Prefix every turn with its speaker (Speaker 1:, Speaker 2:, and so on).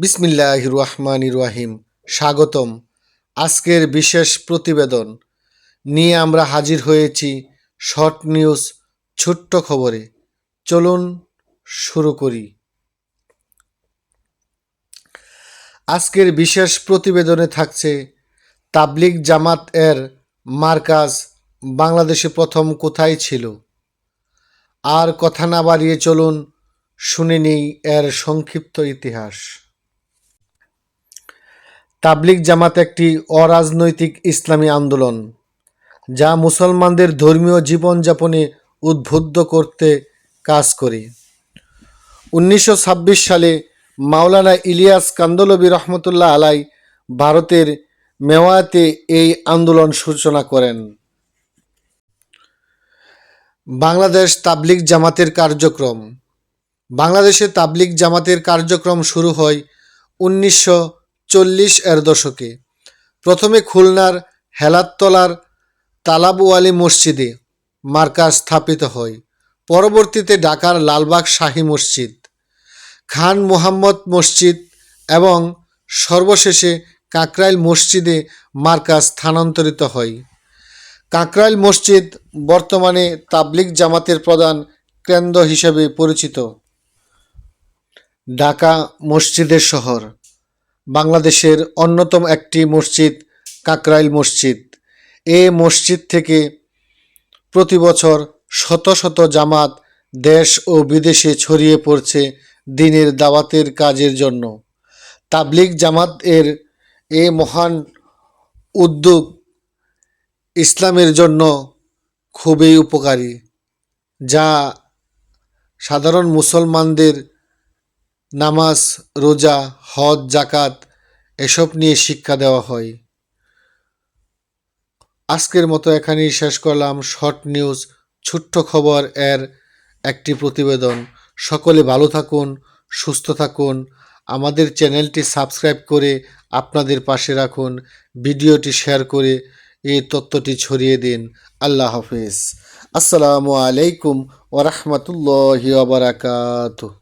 Speaker 1: বিসমিল্লাহ রহমান রাহিম। স্বাগতম। আজকের বিশেষ প্রতিবেদন নিয়ে আমরা হাজির হয়েছি শর্ট নিউজ, ছোট্ট খবরে। চলুন শুরু করি। আজকের বিশেষ প্রতিবেদনে থাকছে, তাবলিগ জামাত এর মার্কাজ বাংলাদেশে প্রথম কোথায় ছিল? আর কথা না বাড়িয়ে চলুন শুনে নিই এর সংক্ষিপ্ত ইতিহাস। তাবলিগ জামাত একটি অরাজনৈতিক ইসলামী আন্দোলন, যা মুসলমানদের ধর্মীয় জীবনযাপনে উদ্বুদ্ধ করতে কাজ করে। উনিশশো ছাব্বিশ সালে মাওলানা ইলিয়াস কান্দলবী রহমতুল্লাহ আলাই ভারতের মেওয়াতে এই আন্দোলন সূচনা করেন। বাংলাদেশ তাবলিগ জামাতের কার্যক্রম। বাংলাদেশে তাবলিগ জামাতের কার্যক্রম শুরু হয় উনিশশো চল্লিশ এর দশকে। প্রথমে খুলনার হেলাততলার তালাবওয়ালি মসজিদে মার্কাজ স্থাপিত হয়। পরবর্তীতে ঢাকার লালবাগ শাহী মসজিদ, খান মোহাম্মদ মসজিদ এবং সর্বশেষে কাকরাইল মসজিদে মার্কাজ স্থানান্তরিত হয়। কাকরাইল মসজিদ বর্তমানে তাবলিগ জামাতের প্রধান কেন্দ্র হিসেবে পরিচিত। ঢাকা মসজিদের শহর। বাংলাদেশের অন্যতম একটি মসজিদ, কাকরাইল মসজিদ। এ মসজিদ থেকে প্রতি বছর শত শত জামাত দেশ ও বিদেশে ছড়িয়ে পড়ছে দিনের দাওয়াতের কাজের জন্য। তাবলিগ জামাত এর এ মহান উদ্যোগ ইসলামের জন্য খুবই উপকারী, যা সাধারণ মুসলমানদের নামাজ, রোজা হজ জাকাত এসব নিয়ে শিক্ষা দেওয়া হয়। আজকের মতো এখানেই শেষ করলাম। শর্ট নিউজ, ছোট্ট খবর এর একটি প্রতিবেদন। সকলে ভালো থাকুন, সুস্থ থাকুন। আমাদের চ্যানেলটি সাবস্ক্রাইব করে আপনাদের পাশে রাখুন। ভিডিওটি শেয়ার করে এই তথ্যটি ছড়িয়ে দিন। আল্লাহ হাফিজ। আসসালামু আলাইকুম ওরহমতুল্লাহ বারাকাতুহ।